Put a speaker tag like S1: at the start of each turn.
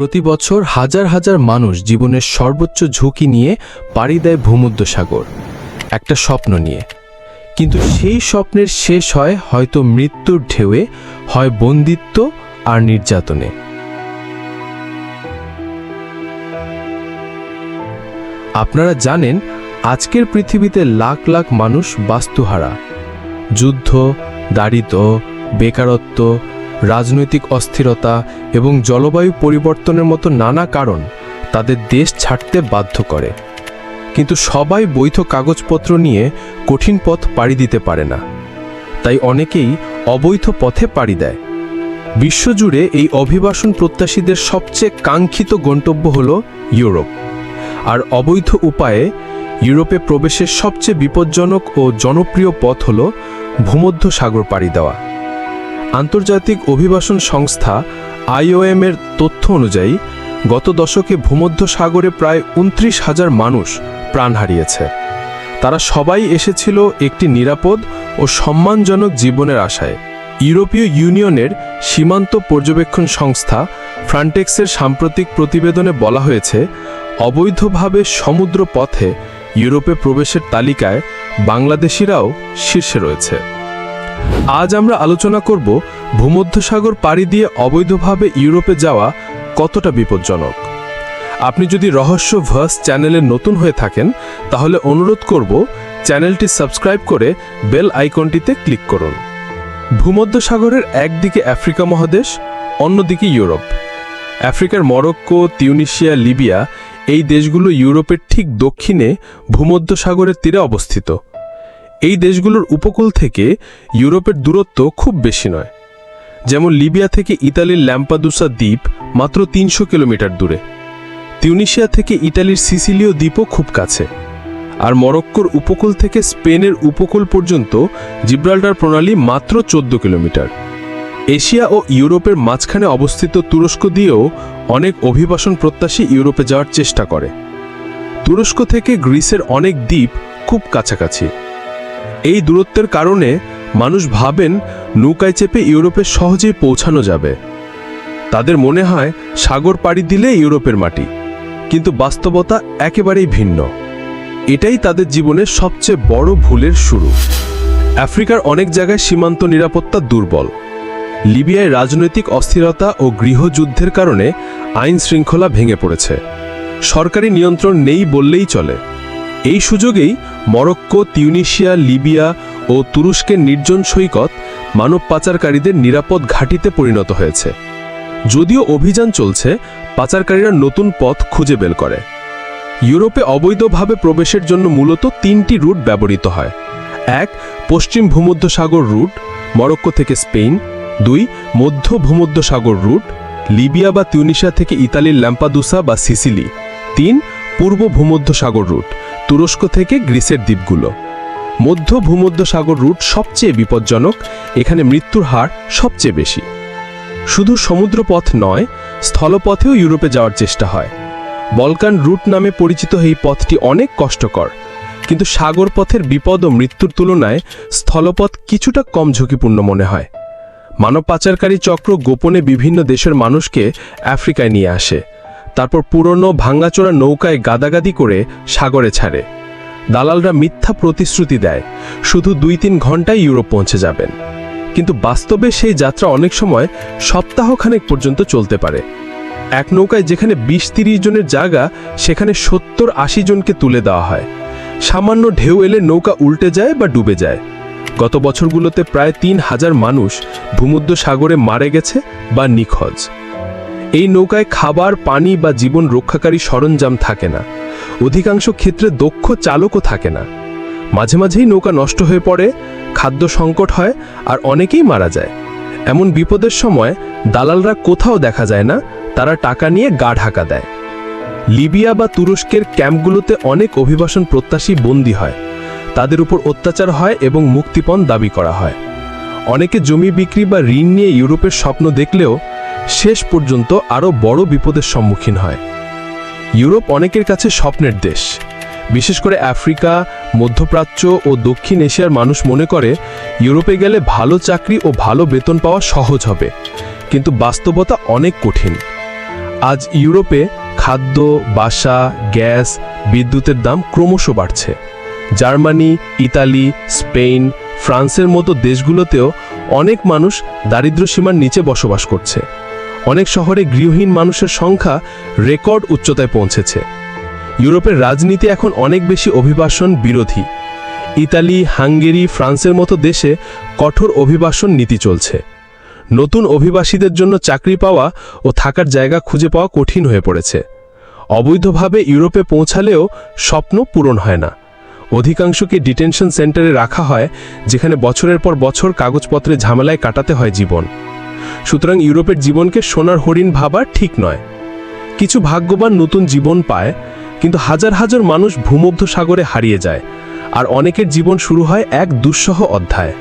S1: প্রতি বছর হাজার হাজার মানুষ জীবনের সর্বোচ্চ ঝুঁকি নিয়ে পাড়ি দেয় ভূমধ্যসাগর, একটা স্বপ্ন নিয়ে। কিন্তু সেই স্বপ্নের শেষ হয় হয়তো মৃত্যুর ঢেউয়ে, হয় বন্দিত্ব আর নির্যাতনে। আপনারা জানেন, আজকের পৃথিবীতে লাখ লাখ মানুষ বাস্তুহারা। যুদ্ধ দারিদ্র বেকারত্ব রাজনৈতিক অস্থিরতা এবং জলবায়ু পরিবর্তনের মতো নানা কারণ তাদের দেশ ছাড়তে বাধ্য করে। কিন্তু সবাই বৈধ কাগজপত্র নিয়ে কঠিন পথ পাড়ি দিতে পারে না। তাই অনেকেই অবৈধ পথে পাড়ি দেয়। বিশ্বজুড়ে এই অভিবাসন প্রত্যাশীদের সবচেয়ে কাঙ্ক্ষিত গন্তব্য হল ইউরোপ। আর অবৈধ উপায়ে ইউরোপে প্রবেশের সবচেয়ে বিপজ্জনক ও জনপ্রিয় পথ হল ভূমধ্য সাগর পাড়ি দেওয়া। আন্তর্জাতিক অভিবাসন সংস্থা আইওএম এর তথ্য অনুযায়ী, গত দশকে ভূমধ্য সাগরে প্রায় উনত্রিশ হাজার মানুষ প্রাণ হারিয়েছে। তারা সবাই এসেছিল একটি নিরাপদ ও সম্মানজনক জীবনের আশায়। ইউরোপীয় ইউনিয়নের সীমান্ত পর্যবেক্ষণ সংস্থা ফ্রান্টেক্সের সাম্প্রতিক প্রতিবেদনে বলা হয়েছে, অবৈধভাবে সমুদ্র পথে ইউরোপে প্রবেশের তালিকায় বাংলাদেশিরাও শীর্ষে রয়েছে। আজ আমরা আলোচনা করব ভূমধ্যসাগর পাড়ি দিয়ে অবৈধভাবে ইউরোপে যাওয়া কতটা বিপজ্জনক। আপনি যদি রহস্য ভার্স চ্যানেলে নতুন হয়ে থাকেন, তাহলে অনুরোধ করব চ্যানেলটি সাবস্ক্রাইব করে বেল আইকনটিতে ক্লিক করুন। ভূমধ্যসাগরের একদিকে আফ্রিকা মহাদেশ, অন্যদিকে ইউরোপ। আফ্রিকার মরক্কো তিউনিশিয়া লিবিয়া এই দেশগুলো ইউরোপের ঠিক দক্ষিণে ভূমধ্যসাগরের তীরে অবস্থিত। এই দেশগুলোর উপকূল থেকে ইউরোপের দূরত্ব খুব বেশি নয়। যেমন লিবিয়া থেকে ইতালির ল্যাম্পাদুসা দ্বীপ মাত্র তিনশো কিলোমিটার দূরে। তিউনিশিয়া থেকে ইটালির সিসিলীয় দ্বীপও খুব কাছে। আর মরক্কোর উপকূল থেকে স্পেনের উপকূল পর্যন্ত জিব্রাল্টার প্রণালী মাত্র চোদ্দ কিলোমিটার। এশিয়া ও ইউরোপের মাঝখানে অবস্থিত তুরস্ক দিয়েও অনেক অভিবাসন প্রত্যাশী ইউরোপে যাওয়ার চেষ্টা করে। তুরস্ক থেকে গ্রিসের অনেক দ্বীপ খুব কাছাকাছি। এই দূরত্বের কারণে মানুষ ভাবেন নৌকায় চেপে ইউরোপে সহজেই পৌঁছানো যাবে। তাদের মনে হয় সাগর পাড়ি দিলে ইউরোপের মাটি, কিন্তু বাস্তবতা একেবারেই ভিন্ন। এটাই তাদের জীবনের সবচেয়ে বড় ভুলের শুরু। আফ্রিকার অনেক জায়গায় সীমান্ত নিরাপত্তা দুর্বল। লিবিয়ায় রাজনৈতিক অস্থিরতা ও গৃহযুদ্ধের কারণে আইন শৃঙ্খলা ভেঙে পড়েছে। সরকারি নিয়ন্ত্রণ নেই বললেই চলে। এই সুযোগেই মরক্কো তিউনিশিয়া লিবিয়া ও তুরস্কের নির্জন সৈকত মানব পাচারকারীদের নিরাপদ ঘাঁটিতে পরিণত হয়েছে। যদিও অভিযান চলছে, পাচারকারীরা নতুন পথ খুঁজে বের করে। ইউরোপে অবৈধভাবে প্রবেশের জন্য মূলত তিনটি রুট ব্যবহৃত হয়। এক, পশ্চিম ভূমধ্যসাগর রুট, মরক্কো থেকে স্পেন। দুই, মধ্য ভূমধ্যসাগর রুট, লিবিয়া বা তিউনিশিয়া থেকে ইতালির ল্যাম্পাদুসা বা সিসিলি। তিন, পূর্ব ভূমধ্যসাগর রুট। তুরস্ক থেকে গ্রিসের দ্বীপগুলো। মধ্য ভূমধ্যসাগর রুট সবচেয়ে বিপজ্জনক, এখানে মৃত্যুর হার সবচেয়ে বেশি। শুধু সমুদ্রপথ নয়, স্থলপথেও ইউরোপে যাওয়ার চেষ্টা হয়। বলকান রুট নামে পরিচিত এই পথটি অনেক কষ্টকর, কিন্তু সাগর পথের বিপদ ও মৃত্যুর তুলনায় স্থলপথ কিছুটা কম ঝুঁকিপূর্ণ মনে হয়। মানব পাচারকারী চক্র গোপনে বিভিন্ন দেশের মানুষকে আফ্রিকায় নিয়ে আসে। তারপর পুরনো ভাঙ্গাচোরা নৌকায় গাদাগাদি করে সাগরে ছাড়ে। দালালরা মিথ্যা প্রতিশ্রুতি দেয়। শুধু দুই তিন ঘন্টায় ইউরোপ পৌঁছে যাবেন। কিন্তু বাস্তবে সেই যাত্রা অনেক সময় সপ্তাহখানেক পর্যন্ত চলতে পারে। এক নৌকায় যেখানে বিশ তিরিশ জনের জায়গা, সেখানে সত্তর আশি জনকে তুলে দেওয়া হয়। সামান্য ঢেউ এলে নৌকা উল্টে যায় বা ডুবে যায়। গত বছরগুলোতে প্রায় তিন হাজার মানুষ ভূমধ্য সাগরে মারে গেছে বা নিখোঁজ। এই নৌকায় খাবার, পানি বা জীবন রক্ষাকারী সরঞ্জাম থাকে না। অধিকাংশ ক্ষেত্রে দক্ষ চালকও থাকে না। মাঝে মাঝেই নৌকা নষ্ট হয়ে পড়ে, খাদ্য সংকট হয় আর অনেকেই মারা যায়। এমন বিপদের সময় দালালরা কোথাও দেখা যায় না, তারা টাকা নিয়ে গা ঢাকা দেয়। লিবিয়া বা তুরস্কের ক্যাম্পগুলোতে অনেক অভিবাসন প্রত্যাশী বন্দী হয়। তাদের উপর অত্যাচার হয় এবং মুক্তিপণ দাবি করা হয়। অনেকে জমি বিক্রি বা ঋণ নিয়ে ইউরোপের স্বপ্ন দেখলেও শেষ পর্যন্ত আরও বড় বিপদের সম্মুখীন হয়। ইউরোপ অনেকের কাছে স্বপ্নের দেশ। বিশেষ করে আফ্রিকা, মধ্যপ্রাচ্য ও দক্ষিণ এশিয়ার মানুষ মনে করে, ইউরোপে গেলে ভালো চাকরি ও ভালো বেতন পাওয়া সহজ হবে। কিন্তু বাস্তবতা অনেক কঠিন। আজ ইউরোপে খাদ্য, বাসা, গ্যাস, বিদ্যুতের দাম ক্রমশ বাড়ছে। জার্মানি, ইতালি, স্পেন, ফ্রান্সের মতো দেশগুলোতেও অনেক মানুষ দারিদ্র্য সীমার নিচে বসবাস করছে। অনেক শহরে গৃহহীন মানুষের সংখ্যা রেকর্ড উচ্চতায় পৌঁছেছে। ইউরোপের রাজনীতি এখন অনেক বেশি অভিবাসন বিরোধী। ইতালি, হাঙ্গেরি, ফ্রান্সের মতো দেশে কঠোর অভিবাসন নীতি চলছে। নতুন অভিবাসীদের জন্য চাকরি পাওয়া ও থাকার জায়গা খুঁজে পাওয়া কঠিন হয়ে পড়েছে। অবৈধভাবে ইউরোপে পৌঁছালেও স্বপ্ন পূরণ হয় না। অধিকাংশকে ডিটেনশন সেন্টারে রাখা হয়, যেখানে বছরের পর বছর কাগজপত্রে ঝামেলায় কাটাতে হয় জীবন। সুতরাং ইউরোপের জীবনকে সোনার হরিণ ভাবা ঠিক নয়। কিছু ভাগ্যবান নতুন জীবন পায়, কিন্তু হাজার হাজার মানুষ ভূমধ্য সাগরে হারিয়ে যায়, আর অনেকের জীবন শুরু হয় এক দুঃসহ অধ্যায়।